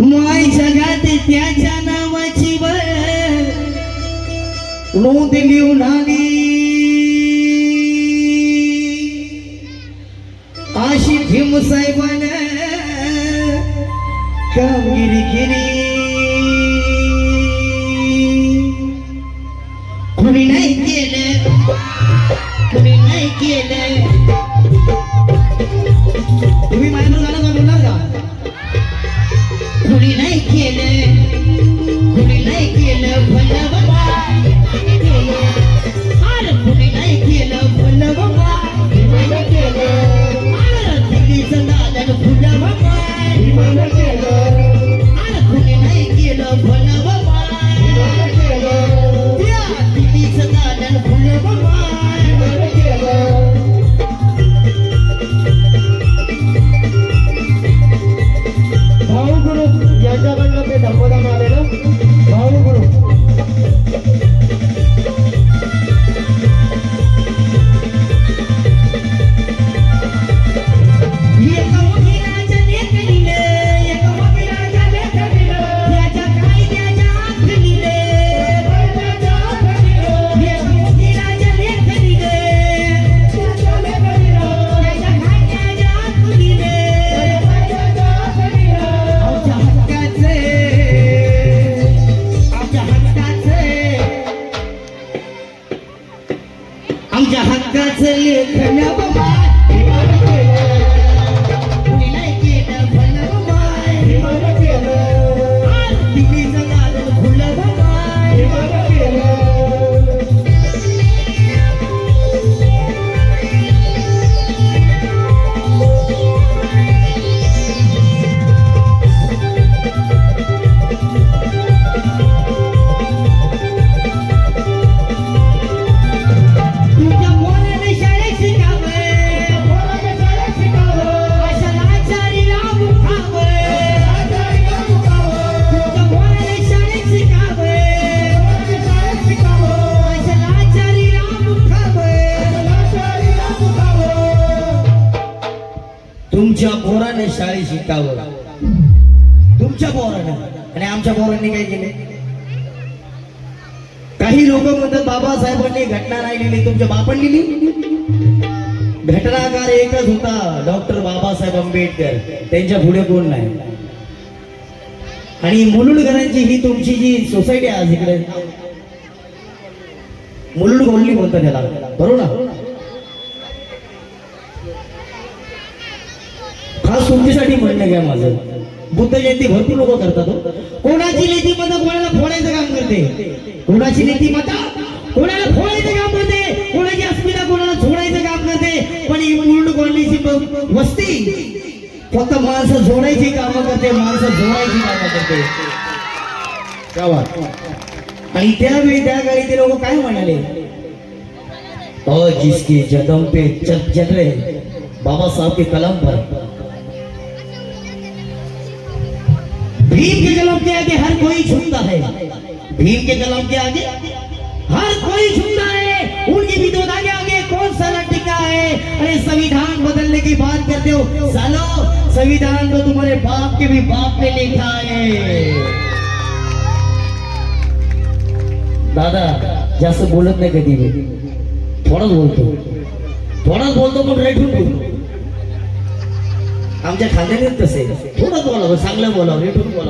माय जगात त्याच्या नावाची वर नोंद लिहून आली. अशी भीम साहेबान कामगिरी केली. నౌగురు ఎర్రబండపై దమ్మదమాలే हक्काचं लेखन बाबा. तुमच्या पोराने शाळेत शिकावं. तुमच्या पोरानं. आणि आमच्या पोरांनी काय केले? काही लोक म्हणतात बाबासाहेबांनी घटना नाही लिहिली तुमच्या बापांनी लिहिली घटनाकार एकच होता डॉक्टर बाबासाहेब आंबेडकर. त्यांच्या पुढे कोण नाही? आणि मुलुंडकरांची ही तुमची जी सोसायटी आहे आज इकडे मुलुड गोल्ली बोलतात त्याला. बरोबर ना? म्हणणं घ्या माझं? बुद्ध जयंती भरपूर लोक करतात हो. कोणाची नीतिमत्ता कोणाला फोडायचं काम करते? कोणाची नीती नीतिमत्ता कोणाला फोडायचं काम करते? कोणाची अस्मिता कोणाला सोडायचं काम करते? पण ही मुलुंड गोल्लीची वस्ती फक्त माणसं जोडायची कामं करते माणसं जोडायची कामं करते. गावात आणि त्यावेळी त्या काळी ते लोक काय म्हणाले? अ जिसके जदम पे चल चल रहे बाबा साहब के कलम पर. भीम के कलम के आगे हर कोई झुकता है। भीम के कलम के आगे हर कोई झुकता है। उनकी विरोधा के आगे, कौन सा टिका है? अरे, संविधान बदलने की बात करते हो। सालो, संविधान तो तुम्हारे बाप के भी बाप ने लिखा है। दादा जास्त बोलत नाही कधी मी। थोडंच बोलतो थोडंच बोलतो पण रेटून बोलतो आमच्या खांद्याने तसे थोडं बोलावं चांगलं बोलावं रेटून बोलावं